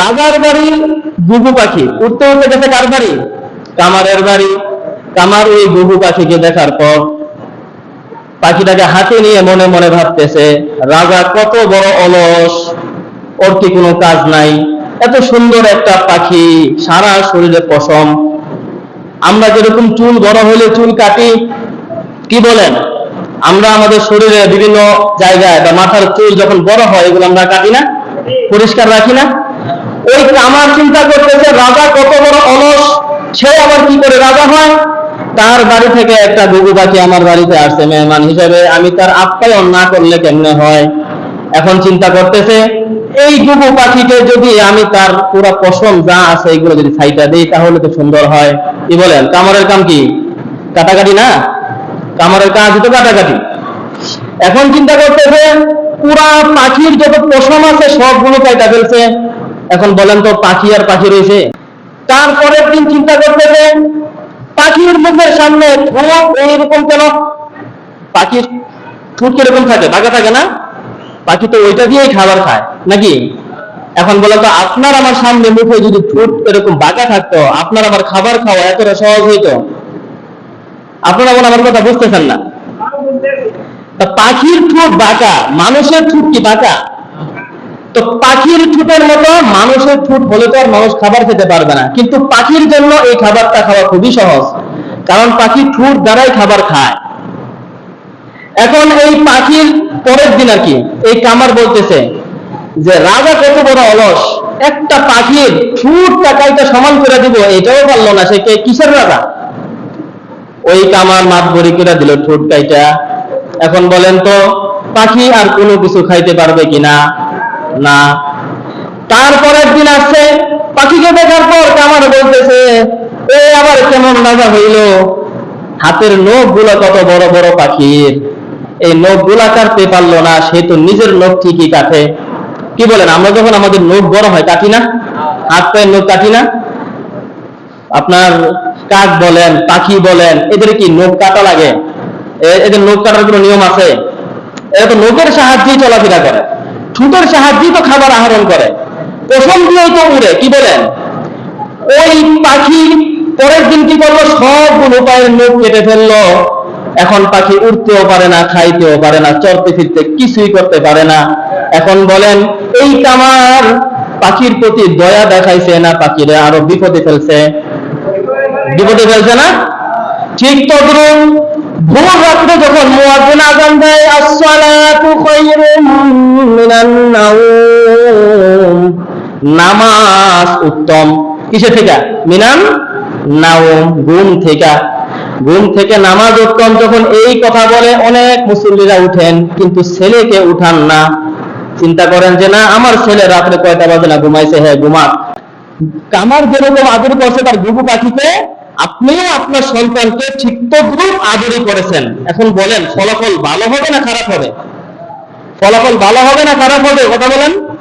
রাজার বাড়ি গুগু পাখি। উঠতে উঠতে গেছে কার বাড়ি? কামারের বাড়ি। কামার ওই গুগু পাখিকে দেখার পর পাখিটাকে হাতে নিয়ে মনে মনে ভাবতেছে, রাজা কত বড় অলস, ওর কি কোনো কাজ নাই। এত সুন্দর একটা পাখি, সারা শরীরে পশম। আমরা যেরকম চুল বড় হলে চুল কাটি, কি বলেন? আমরা আমাদের শরীরে বিভিন্ন জায়গায় বা মাথার চুল যখন বড় হয়, এগুলো আমরা কাটি না? পরিষ্কার রাখি না? ওই চিন্তা করতেছে রাজা কত বড় অলস, সে আবার কি করে রাজা হয়? তার বাড়ি থেকে একটা আমার বাড়িতে আসছে মেহমান হিসেবে। আমি তার আপ্যায়ন না করলে কেমনে হয়? এখন চিন্তা করতেছে, এই গুগু পাখিকে যদি আমি তার পুরো পশম যা আছে এগুলো যদি ছাইটা দিই, তাহলে তো সুন্দর হয়। কি বলেন? কামড়ের কাম কি? কাটাকাটি না? কামড়ের কাজ তো কাটাকাটি। এখন চিন্তা করতেছে, পুরা পাখির যত পশম আছে সবগুলো কাটা ফেলছে। এখন বলেন তো পাখি আর পাখি রয়েছে। তারপরের দিন চিন্তা করতেছে পাখির মুখের সামনে ঠোঁট এইরকম কেন? পাখির ঠোঁট কীরকম থাকে? বাঁকা থাকে না? পাখি তো ওইটা দিয়েই খাবার খায়, নাকি? এখন বলে তো, আপনার আমার সামনে মুখে যদি ঠোঁট এরকম বাঁকা থাকতো, আপনার আমার খাবার খাওয়া এতটা সহজ হইতো? আপনারা মনে আমার কথা বুঝতেছেন না। পাখির ঠোঁট বাঁকা, মানুষের ঠোঁট কি বাঁকা? তো পাখির ঠোঁটের মতো মানুষের ঠোঁট হলে তো আর মানুষ খাবার খেতে পারবে না। কিন্তু পাখির জন্য এই খাবারটা খাওয়া খুবই সহজ। কারণ পাখি ঠোঁট দ্বারাই খাবার খায়। এখন এই পাখির পরের দিন আর কি, এই কামার বলতেছে যে, রাজা কত বড় অলস। একটা পাখির ঠুট টাকাইটা সমান করে দিব, এটাও পারল না, সে কে, কিসের রাজা? ওই কামার মাত ভরি করে দিল ঠোঁট কাইটা। এখন বলেন তো, পাখি আর কোনো কিছু খাইতে পারবে কিনা? না। তারপরের দিন আসছে, পাখিকে দেখার পর কামার বলতেছে, এ, আবার কেমন রাজা হইল? হাতের নখগুলো কত বড় বড় পাখির। এই নখগুলা কাটতে পারল না, সে তো নিজের নখ ঠিকই কাটে। কি বলেন, আমরা যখন আমাদের নখ বড় হয়, কাটি না? হাত পায়ের নখ কাটি না? আপনার কাক বলেন, পাখি বলেন, এদের কি নখ কাটা লাগে? এদের নখ কাটার কোনো নিয়ম আছে? এরা তো নখের সাহায্যেই চলাফেরা করে। ঠুটের সাহায্যেই তো খাবার আহরণ করে। পশম দিয়েই তো উড়ে, কি বলেন? ওই পাখি পরের দিন কি করল? সবগুলো পায়ের নখ কেটে ফেলল। এখন পাখি উঠতেও পারে না, খাইতেও পারে না চড়তে ফিরতে কিছুই করতে পারে না। এখন বলেন, এই কামার পাখির প্রতি দয়া দেখাইছে না, পাখিরা আরও বিপদে ফেলছে। বিপদে ফেলছে না? ঠিক তদ্রুপ ভোর রাত্রে যখন মুয়াজ্জিন আযান দেয়, আসসালাতু নামাজ উত্তম। কিসে থেকে? মিনান নাওম, ঘুম থেকে। ঘুম থেকে নামাজ উত্তম যখন এই কথা বলে অনেক মুসল্লিরা উঠেন, কিন্তু ছেলেকে উঠান না। চিন্তা করেন যে, না, আমার ছেলে রাত্রে কয়টা বাজে না ঘুমাইছে? হ্যাঁ ঘুমাক। কামার যেরকম আদর করছে তার গুগু পাখিকে আপনিও আপনার সন্তানকে ঠিক তদ্রুপ আদরই করেছেন। এখন বলেন, ফলাফল ভালো হবে না খারাপ হবে? ফলাফল ভালো হবে না খারাপ হবে? কথা বলেন।